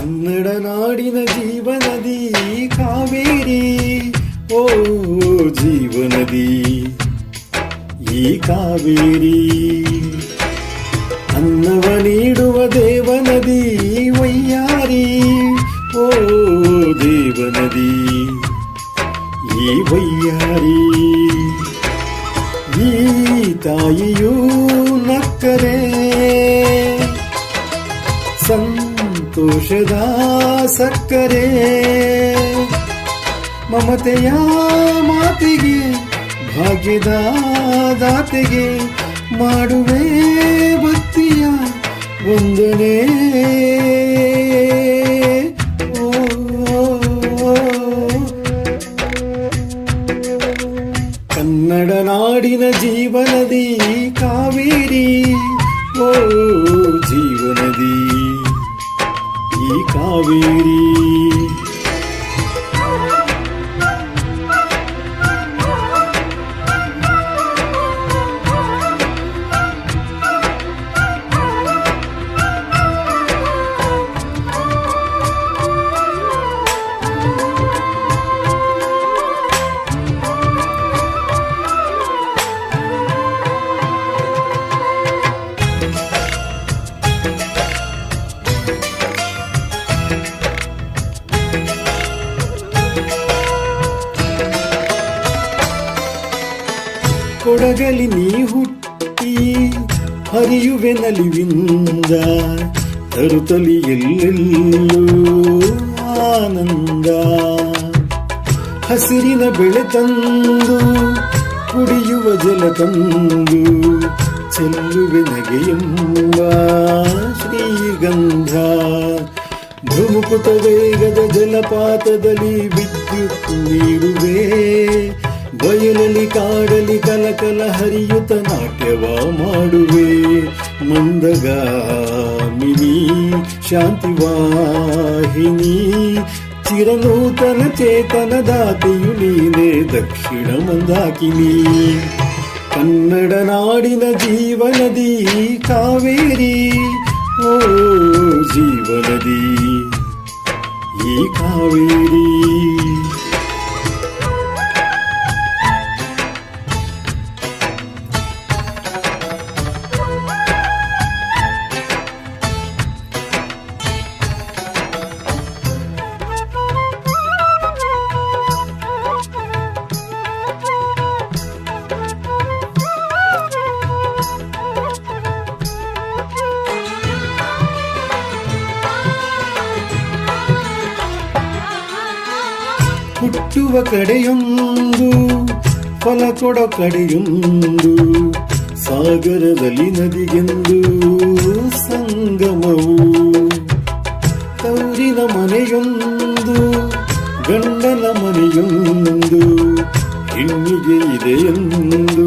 ಕನ್ನಡ ನಾಡಿನ ಜೀವನದಿ, ಕಾವೇರಿ. ಓ, ಜೀವನದಿ, ಈ ಕಾವೇರಿ. ಅನ್ನವ ನೀಡುವ ದೇವನದಿ ವೈಯಾರಿ ಓ, ದೇವನದಿ, ಈ ವೈಯಾರಿ ಈ ತಾಯಿಯೂ ನಕ್ಕರೆ. ಸಂತೋಷದ ಸಕ್ಕರೆ ಮಮತೆಯ ಮಾತಿಗೆ ಭಾಗ್ಯದ ದಾತೆಗೆ ಮಾಡುವೆ ಭಕ್ತಿಯ ಒಂದನೆ. ಕನ್ನಡ ನಾಡಿನ ಜೀವನದಿ ಕಾವೇರಿ. ಓ, ಜೀವನದಿ. ಈ ಕೊಡಗಲಿ ನೀ ಹುಟ್ಟಿ ಹರಿಯುವೆ ನಲಿವಿಂದ ತರುತಲಿ ಎಲ್ಲೆಲ್ಲೂ ಆನಂದ. ಹಸಿರಿನ ಬೆಳೆ ತಂದು ಕುಡಿಯುವ ಜಲ ತಂದು ಚೆಲ್ಲುವೆ ನಗೆಯೆಂಬ ಶ್ರೀಗಂಧ. ಧುಮುಕುತ ವೇಗದ ಜಲಪಾತದಲ್ಲಿ ವಿದ್ಯುತ್ ನೀಡುವೆ ಬಯಲಲ್ಲಿ ಕಾಡಲಿ ಕಲಕಲ ಹರಿಯುತ್ತ ನಾಟ್ಯವ ಮಾಡುವೆ. ಮಂದಗಾಮಿನಿ, ಶಾಂತಿವಾಹಿನಿ, ಚಿರನೂತನ ಚೇತನ ದಾತಿಯು ನೀನೆ ದಕ್ಷಿಣ ಮಂದಾಕಿನಿ. ಕನ್ನಡ ನಾಡಿನ ಜೀವನದಿ, ಕಾವೇರಿ, ಓ ಜೀವನದಿ, ಈ ಕಾವೇರಿ. ಹುಟ್ಟುವ ಕಡೆಯೊಂದು ಫಲ ಕೊಡೋ ಕಡೆಯೊಂದು ಸಾಗರದಲ್ಲಿ ನದಿಗೆಂದು ಸಂಗಮವು. ತೌರಿನ ಮನೆಯೊಂದು ಗಂಡನ ಮನೆಯೊಂದು ಹೆಣ್ಣಿಗೆ ಇದೆಯೊಂದು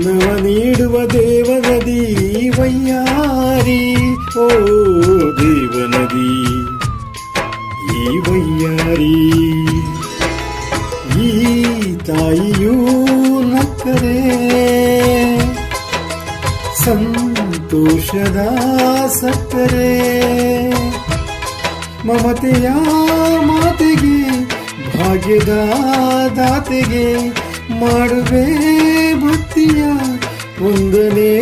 ಅನ್ನವ ನೀಡುವ ದೇವನದಿ ವಯ್ಯಾರಿ ಓ ದೇವನದಿ. ಈ ವಯ್ಯಾರಿ ಈ ತಾಯಿಯೂ ನಕ್ಕರೆ. ಸಂತೋಷದ ಸಕ್ಕರೆ. ಮಮತೆಯ ಮಾತೆಗೆ, ಭಾಗ್ಯದ ದಾತೆಗೆ ಮಾಡುವೆ ಭಕ್ತಿಯ ವಂದನೆ